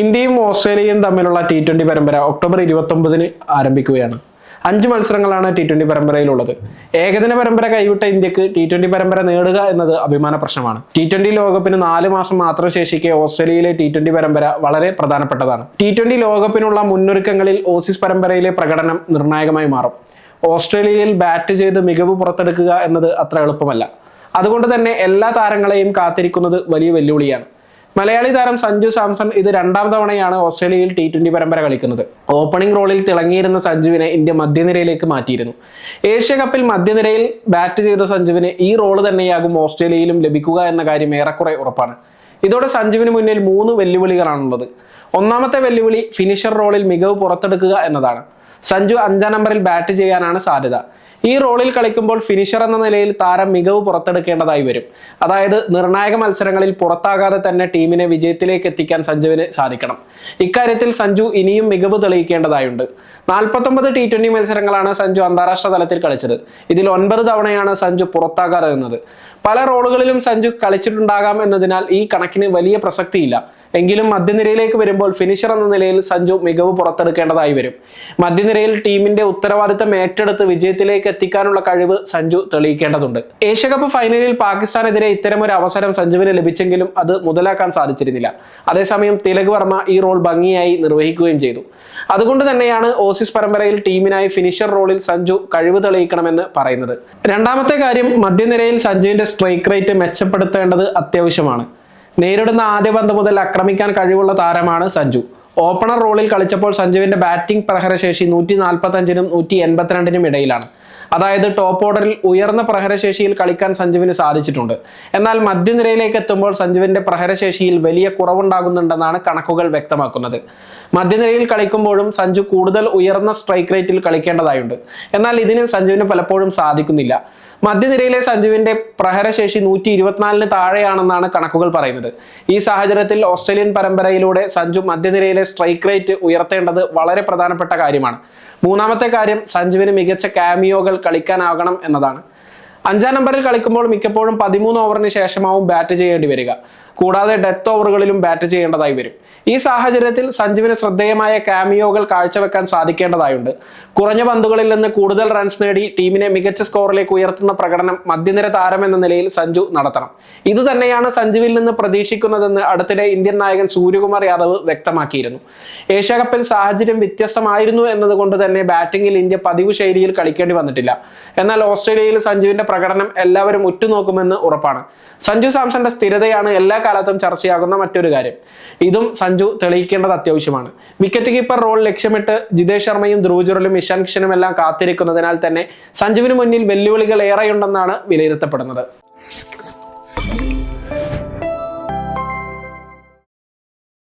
ഇന്ത്യയും ഓസ്ട്രേലിയയും തമ്മിലുള്ള ടി ട്വന്റി പരമ്പര ഒക്ടോബർ ഇരുപത്തൊമ്പതിന് ആരംഭിക്കുകയാണ്. അഞ്ച് മത്സരങ്ങളാണ് ടി ട്വന്റി പരമ്പരയിലുള്ളത്. ഏകദിന പരമ്പര കൈവിട്ട ഇന്ത്യയ്ക്ക് ടി ട്വന്റി പരമ്പര നേടുക എന്നത് അഭിമാന പ്രശ്നമാണ്. ടി ട്വന്റി ലോകകപ്പിന് നാല് മാസം മാത്രം ശേഷിക്കെ ഓസ്ട്രേലിയയിലെ ടി ട്വന്റി പരമ്പര വളരെ പ്രധാനപ്പെട്ടതാണ്. ടി ട്വന്റി ലോകകപ്പിനുള്ള മുന്നൊരുക്കങ്ങളിൽ ഓസീസ് പരമ്പരയിലെ പ്രകടനം നിർണായകമായി മാറും. ഓസ്ട്രേലിയയിൽ ബാറ്റ് ചെയ്ത് മികവ് പുറത്തെടുക്കുക എന്നത് അത്ര എളുപ്പമല്ല. അതുകൊണ്ട് തന്നെ എല്ലാ താരങ്ങളെയും കാത്തിരിക്കുന്നത് വലിയ വെല്ലുവിളിയാണ്. മലയാളി താരം സഞ്ജു സാംസൺ ഇത് രണ്ടാം തവണയാണ് ഓസ്ട്രേലിയയിൽ ടി ട്വന്റി പരമ്പര കളിക്കുന്നത്. ഓപ്പണിംഗ് റോളിൽ തിളങ്ങിയിരുന്ന സഞ്ജുവിനെ ഇന്ത്യ മധ്യനിരയിലേക്ക് മാറ്റിയിരുന്നു. ഏഷ്യ കപ്പിൽ മധ്യനിരയിൽ ബാറ്റ് ചെയ്ത സഞ്ജുവിന് ഈ റോൾ തന്നെയാകും ഓസ്ട്രേലിയയിലും ലഭിക്കുക എന്ന കാര്യം ഏറെക്കുറെ ഉറപ്പാണ്. ഇതോടെ സഞ്ജുവിന് മുന്നിൽ മൂന്ന് വെല്ലുവിളികളാണുള്ളത്. ഒന്നാമത്തെ വെല്ലുവിളി ഫിനിഷർ റോളിൽ മികവ് പുറത്തെടുക്കുക എന്നതാണ്. സഞ്ജു അഞ്ചാം നമ്പറിൽ ബാറ്റ് ചെയ്യാനാണ് സാധ്യത. ഈ റോളിൽ കളിക്കുമ്പോൾ ഫിനിഷർ എന്ന നിലയിൽ താരം മികവ് പുറത്തെടുക്കേണ്ടതായി വരും. അതായത് നിർണായക മത്സരങ്ങളിൽ പുറത്താകാതെ തന്നെ ടീമിനെ വിജയത്തിലേക്ക് എത്തിക്കാൻ സഞ്ജുവിന് സാധിക്കണം. ഇക്കാര്യത്തിൽ സഞ്ജു ഇനിയും മികവ് തെളിയിക്കേണ്ടതായുണ്ട്. നാൽപ്പത്തൊമ്പത് ടി ട്വന്റി മത്സരങ്ങളാണ് സഞ്ജു അന്താരാഷ്ട്ര തലത്തിൽ കളിച്ചത്. ഇതിൽ ഒൻപത് തവണയാണ് സഞ്ജു പുറത്താകാതെ നിന്നത്. പല റോളുകളിലും സഞ്ജു കളിച്ചിട്ടുണ്ടാകാം എന്നതിനാൽ ഈ കണക്കിന് വലിയ പ്രസക്തിയില്ല. എങ്കിലും മധ്യനിരയിലേക്ക് വരുമ്പോൾ ഫിനിഷർ എന്ന നിലയിൽ സഞ്ജു മികവ് പുറത്തെടുക്കേണ്ടതായി വരും. മധ്യനിരയിൽ ടീമിന്റെ ഉത്തരവാദിത്തം ഏറ്റെടുത്ത് വിജയത്തിലേക്ക് എത്തിക്കാനുള്ള കഴിവ് സഞ്ജു തെളിയിക്കേണ്ടതുണ്ട്. ഏഷ്യകപ്പ് ഫൈനലിൽ പാകിസ്ഥാനെതിരെ ഒരു അവസരം സഞ്ജുവിന് ലഭിച്ചെങ്കിലും അത് മുതലാക്കാൻ സാധിച്ചിരുന്നില്ല. അതേസമയം തിലക് വർമ്മ ഈ റോൾ ഭംഗിയായി നിർവഹിക്കുകയും ചെയ്തു. അതുകൊണ്ട് തന്നെയാണ് ഓസീസ് പരമ്പരയിൽ ടീമിനായി ഫിനിഷർ റോളിൽ സഞ്ജു കഴിവ് തെളിയിക്കണമെന്ന് പറയുന്നത്. രണ്ടാമത്തെ കാര്യം മധ്യനിരയിൽ സഞ്ജുവിന്റെ സ്ട്രൈക്ക് റേറ്റ് മെച്ചപ്പെടുത്തേണ്ടത് അത്യാവശ്യമാണ്. നേരിടുന്ന ആദ്യ പന്ത് മുതൽ ആക്രമിക്കാൻ കഴിവുള്ള താരമാണ് സഞ്ജു. ഓപ്പണർ റോളിൽ കളിച്ചപ്പോൾ സഞ്ജുവിന്റെ ബാറ്റിംഗ് പ്രഹരശേഷി നൂറ്റി നാൽപ്പത്തഞ്ചിനും നൂറ്റി എൺപത്തിരണ്ടിനും ഇടയിലാണ്. അതായത് ടോപ്പ് ഓർഡറിൽ ഉയർന്ന പ്രഹരശേഷിയിൽ കളിക്കാൻ സഞ്ജുവിന് സാധിച്ചിട്ടുണ്ട്. എന്നാൽ മധ്യനിരയിലേക്ക് എത്തുമ്പോൾ സഞ്ജുവിന്റെ പ്രഹരശേഷിയിൽ വലിയ കുറവുണ്ടാകുന്നുണ്ടെന്നാണ് കണക്കുകൾ വ്യക്തമാക്കുന്നത്. മധ്യനിരയിൽ കളിക്കുമ്പോഴും സഞ്ജു കൂടുതൽ ഉയർന്ന സ്ട്രൈക്ക് റേറ്റിൽ കളിക്കേണ്ടതായുണ്ട്. എന്നാൽ ഇതിന് സഞ്ജുവിന് പലപ്പോഴും സാധിക്കുന്നില്ല. മധ്യനിരയിലെ സഞ്ജുവിന്റെ പ്രഹരശേഷി നൂറ്റി ഇരുപത്തിനാലിന് താഴെയാണെന്നാണ് കണക്കുകൾ പറയുന്നത്. ഈ സാഹചര്യത്തിൽ ഓസ്ട്രേലിയൻ പരമ്പരയിലൂടെ സഞ്ജു മധ്യനിരയിലെ സ്ട്രൈക്ക് റേറ്റ് ഉയർത്തേണ്ടത് വളരെ പ്രധാനപ്പെട്ട കാര്യമാണ്. മൂന്നാമത്തെ കാര്യം സഞ്ജുവിന് മികച്ച കാമിയോകൾ കളിക്കാനാകണം എന്നതാണ്. അഞ്ചാം നമ്പറിൽ കളിക്കുമ്പോൾ മിക്കപ്പോഴും പതിമൂന്ന് ഓവറിന് ശേഷമാവും ബാറ്റ് ചെയ്യേണ്ടി വരിക. കൂടാതെ ഡെത്ത് ഓവറുകളിലും ബാറ്റ് ചെയ്യേണ്ടതായി വരും. ഈ സാഹചര്യത്തിൽ സഞ്ജുവിന് ശ്രദ്ധേയമായ കാമിയോകൾ കാഴ്ചവെക്കാൻ സാധിക്കേണ്ടതായുണ്ട്. കുറഞ്ഞ പന്തുകളിൽ നിന്ന് കൂടുതൽ റൺസ് നേടി ടീമിനെ മികച്ച സ്കോറിലേക്ക് ഉയർത്തുന്ന പ്രകടനം മധ്യനിര താരം എന്ന നിലയിൽ സഞ്ജു നടത്തണം. ഇത് തന്നെയാണ് സഞ്ജുവിൽ നിന്ന് പ്രതീക്ഷിക്കുന്നതെന്ന് അടുത്തിടെ ഇന്ത്യൻ നായകൻ സൂര്യകുമാർ യാദവ് വ്യക്തമാക്കിയിരുന്നു. ഏഷ്യാകപ്പിൽ സാഹചര്യം വ്യത്യസ്തമായിരുന്നു എന്നതുകൊണ്ട് തന്നെ ബാറ്റിംഗിൽ ഇന്ത്യ പതിവ് ശൈലിയിൽ കളിക്കേണ്ടി വന്നിട്ടില്ല. എന്നാൽ ഓസ്ട്രേലിയയിൽ സഞ്ജുവിന്റെ പ്രകടനം എല്ലാവരും ഉറ്റുനോക്കുമെന്ന് ഉറപ്പാണ്. സഞ്ജു സാംസന്റെ സ്ഥിരതയാണ് എല്ലാ കാലത്തും ചർച്ചയാകുന്ന മറ്റൊരു കാര്യം. ഇതും സഞ്ജു തെളിയിക്കേണ്ടത് അത്യാവശ്യമാണ്. വിക്കറ്റ് കീപ്പർ റോൾ ലക്ഷ്യമിട്ട് ജിതേഷ് ശർമ്മയും ധ്രുവ് ജുറലും ഇഷാൻ കിഷനും എല്ലാം കാത്തിരിക്കുന്നതിനാൽ തന്നെ സഞ്ജുവിന് മുന്നിൽ വെല്ലുവിളികൾ ഏറെയുണ്ടെന്നാണ് വിലയിരുത്തപ്പെടുന്നത്.